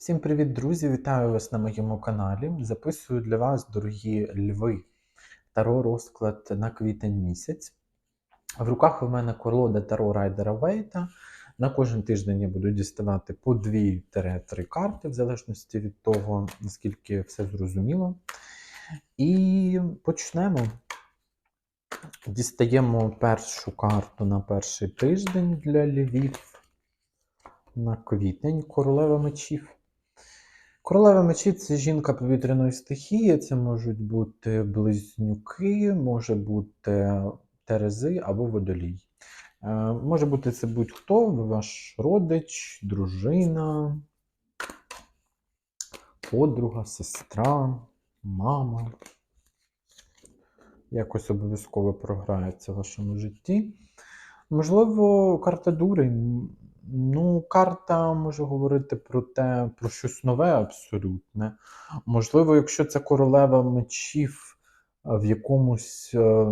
Всім привіт, друзі! Вітаю вас на моєму каналі. Записую для вас, дорогі льви, таро розклад на квітень місяць. В руках у мене колода Таро Райдера Вейта. На кожен тиждень я буду діставати по 2-3 карти, в залежності від того, наскільки все зрозуміло. І почнемо. Дістаємо першу карту на перший тиждень для львів. На квітень королева мечів. Королева мечів це жінка повітряної стихії, це можуть бути близнюки, може бути терези або водолій. Е, Може бути це будь-хто, ваш родич, дружина, подруга, сестра, мама. Якось обов'язково програється в вашому житті. Можливо, карта дурень. Ну, карта може говорити про те, про щось нове абсолютне. Можливо, якщо це королева мечів в якомусь е,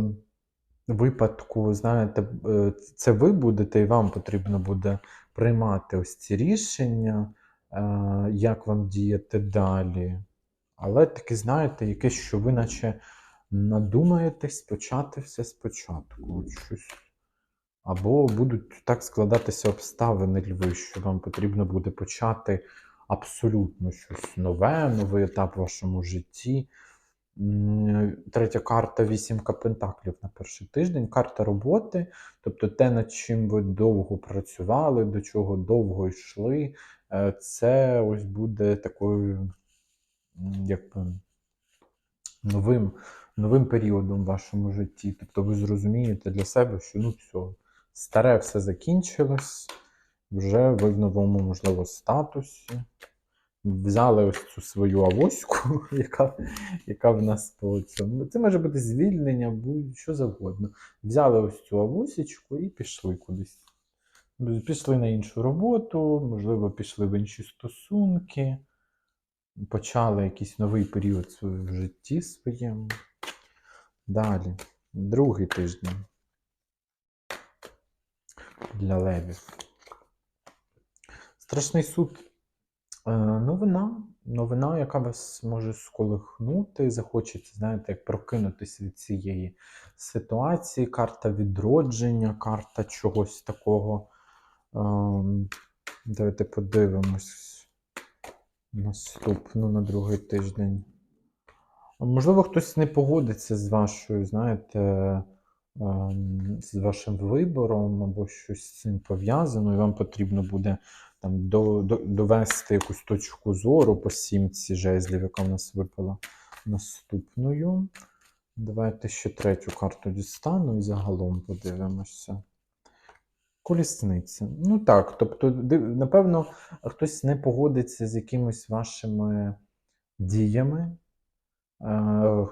випадку, знаєте, е, це ви будете, і вам потрібно буде приймати ось ці рішення, е, як вам діяти далі. Але таки, знаєте, якесь, що ви наче надумаєтесь почати все спочатку. Щось. Або будуть так складатися обставини льви, що вам потрібно буде почати абсолютно щось нове, новий етап в вашому житті. Третя карта вісімка пентаклів на перший тиждень. Карта роботи, тобто те, над чим ви довго працювали, до чого довго йшли. е, Це ось буде такою, якби новим, новим періодом в вашому житті. Тобто ви зрозумієте для себе, що ну все, старе все закінчилось, вже ви в новому, можливо, статусі. Взяли ось цю свою авоську, яка, яка в нас по цьому. Це може бути звільнення, будь-що завгодно. Взяли ось цю авосічку і пішли кудись. Пішли на іншу роботу, можливо, пішли в інші стосунки, почали якийсь новий період в житті своєму. Далі, другий тиждень для левів. Страшний суд. Е, Новина, новина, яка вас може сколихнути, захочеться, знаєте, як прокинутися від цієї ситуації. Карта відродження, карта чогось такого. Ем, Давайте подивимось наступну на другий тиждень. Можливо, хтось не погодиться з вашою, знаєте, з вашим вибором або щось з цим пов'язано, і вам потрібно буде там до, до, довести якусь точку зору по сімці жезлів, яка в нас випала наступною. Давайте ще третю карту дістану і загалом подивимося. Колісниця. Ну так, тобто, напевно, хтось не погодиться з якимись вашими діями, е,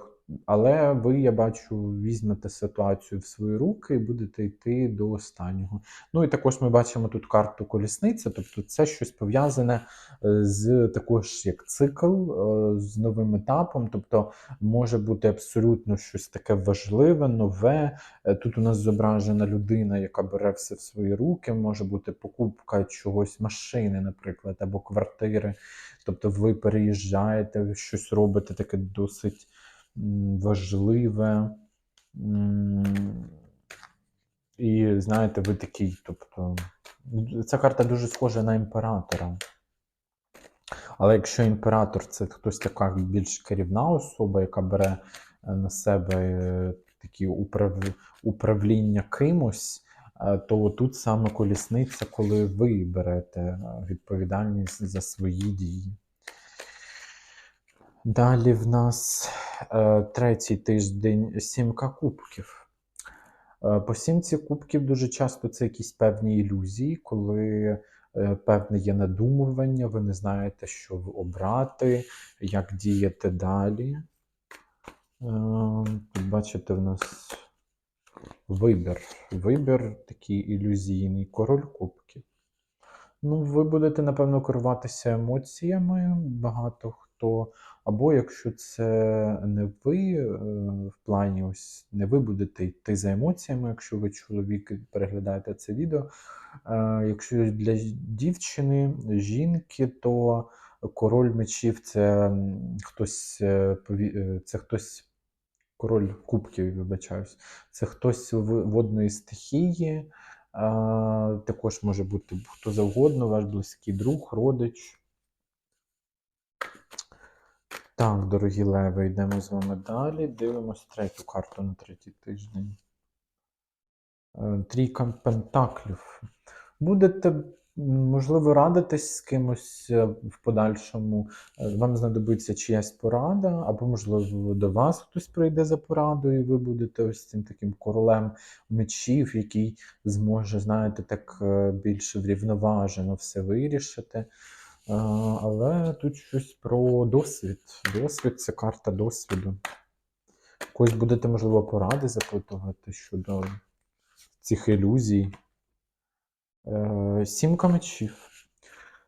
але ви, я бачу, візьмете ситуацію в свої руки і будете йти до останнього. Ну і також ми бачимо тут карту колісниця, тобто це щось пов'язане е, з також як цикл, е, з новим етапом, тобто може бути абсолютно щось таке важливе, нове. Е, Тут у нас зображена людина, яка бере все в свої руки, може бути покупка чогось машини, наприклад, або квартири. Тобто ви переїжджаєте, щось робите таке досить важливе. І знаєте, ви такий, тобто, ця карта дуже схожа на імператора. Але якщо імператор це хтось така більш керівна особа, яка бере е, на себе е, такі управ... управління кимось, е, то тут саме колісниця, коли ви берете відповідальність за свої дії. Далі в нас е, третій тиждень сімка кубків. Е, По сімці кубків дуже часто це якісь певні ілюзії, коли е, певне є надумування, ви не знаєте, що обрати, як діяти далі. Е, Тут бачите, в нас вибір. Вибір такий ілюзійний, король кубків. Ну, ви будете, напевно, керуватися емоціями, багато хто. Або якщо це не ви, е, в плані ось не ви будете йти за емоціями, якщо ви чоловік переглядаєте це відео. Е, Якщо для дівчини, жінки, то Король мечів це хтось, е, це хтось, король кубків, вибачаюсь, це хтось водної стихії. Також може бути хто завгодно, ваш близький друг, родич. Так, дорогі леви, йдемо з вами далі. Дивимось третю карту на третій тиждень. Е, Трійка пентаклів. Будете, можливо, радитись з кимось е, в подальшому. Е, Вам знадобиться чиясь порада, або, можливо, до вас хтось прийде за порадою, і ви будете ось цим таким королем мечів, який зможе, знаєте, так більш врівноважено все вирішити. Але тут щось про досвід. Досвід це карта досвіду. Когось будете, можливо, поради запитувати щодо цих ілюзій. Е, Сімка мечів.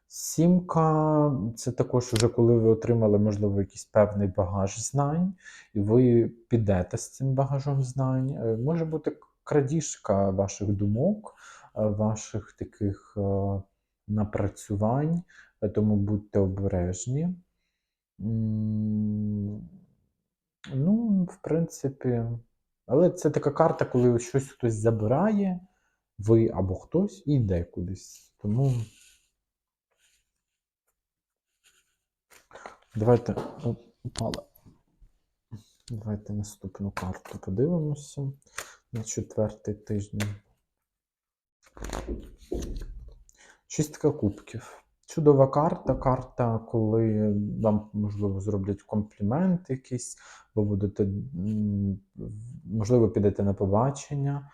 Сімка це також уже коли ви отримали, можливо, якийсь певний багаж знань, і ви підете з цим багажом знань. Е, Може бути крадіжка ваших думок, е, ваших таких напрацювань, тому будьте обережні. Ну, в принципі, але це така карта, коли щось хтось забирає, ви або хтось і йде кудись. Тому давайте. О, упала. Давайте наступну карту подивимося на четвертий тиждень. Шістка кубків. Чудова карта. Карта, коли вам, можливо, зроблять комплімент якийсь, ви будете, можливо, підете на побачення.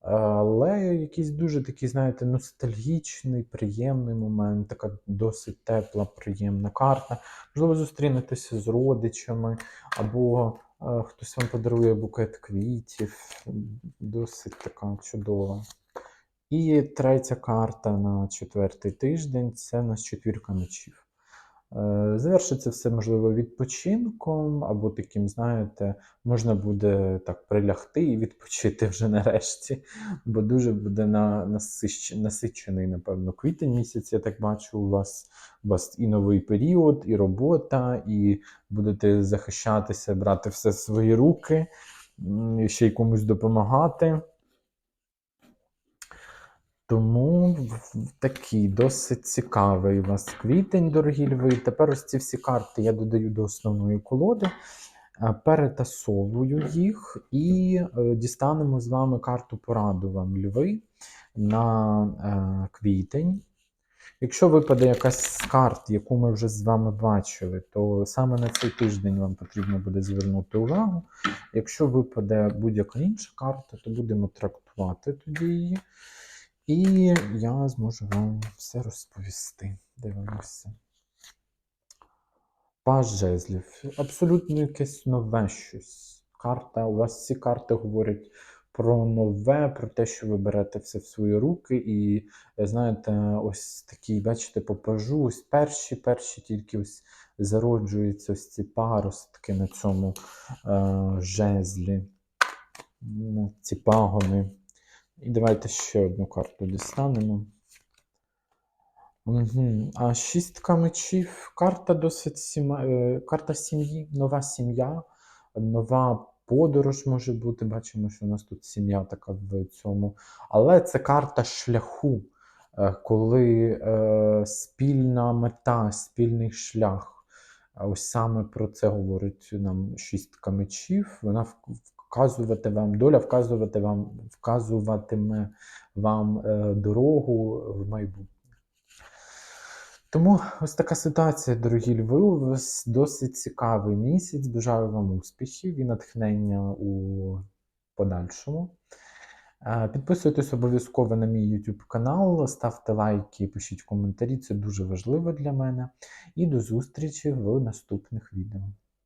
Але якийсь дуже такий, знаєте, ностальгічний, приємний момент, така досить тепла, приємна карта. Можливо, зустрінетеся з родичами, або е, хтось вам подарує букет квітів. Досить така чудова. І третя карта на четвертий тиждень це у нас четвірка мечів. Е, Завершиться все, можливо, відпочинком, або таким, знаєте, можна буде так прилягти і відпочити вже нарешті, бо дуже буде насичений, напевно, квітень місяць, я так бачу, у вас, у вас і новий період, і робота, і будете захищатися, брати все в свої руки, ще й комусь допомагати. Тому такий досить цікавий у вас квітень, дорогі льви. Тепер ось ці всі карти я додаю до основної колоди, е, перетасовую їх і е, дістанемо з вами карту пораду вам льви на е, квітень. Якщо випаде якась з карт, яку ми вже з вами бачили, то саме на цей тиждень вам потрібно буде звернути увагу. Якщо випаде будь-яка інша карта, то будемо трактувати тоді її. І я зможу вам все розповісти. Дивимося. Паж жезлів. Абсолютно якесь нове щось. Карта, у вас всі карти говорять про нове, про те, що ви берете все в свої руки. І знаєте, ось такі, бачите, по пажу, ось перші, перші тільки ось зароджуються ось ці паростки на цьому е, жезлі, ці пагони. І давайте ще одну карту дістанемо. Угу. А шістка мечів. Карта досить сіма... е, карта сім'ї, нова сім'я, нова подорож може бути. Бачимо, що у нас тут сім'я така в цьому. Але це карта шляху, е, коли е, спільна мета, спільний шлях. Ось саме про це говорить нам шістка мечів. Вона вк- вказувати вам, доля вказувати вам, вказуватиме вам е, дорогу в майбутнє. Тому ось така ситуація, дорогі льви. У вас досить цікавий місяць. Бажаю вам успіхів і натхнення у подальшому. Е, Підписуйтесь обов'язково на мій YouTube канал, ставте лайки, пишіть коментарі, це дуже важливо для мене. І до зустрічі в наступних відео.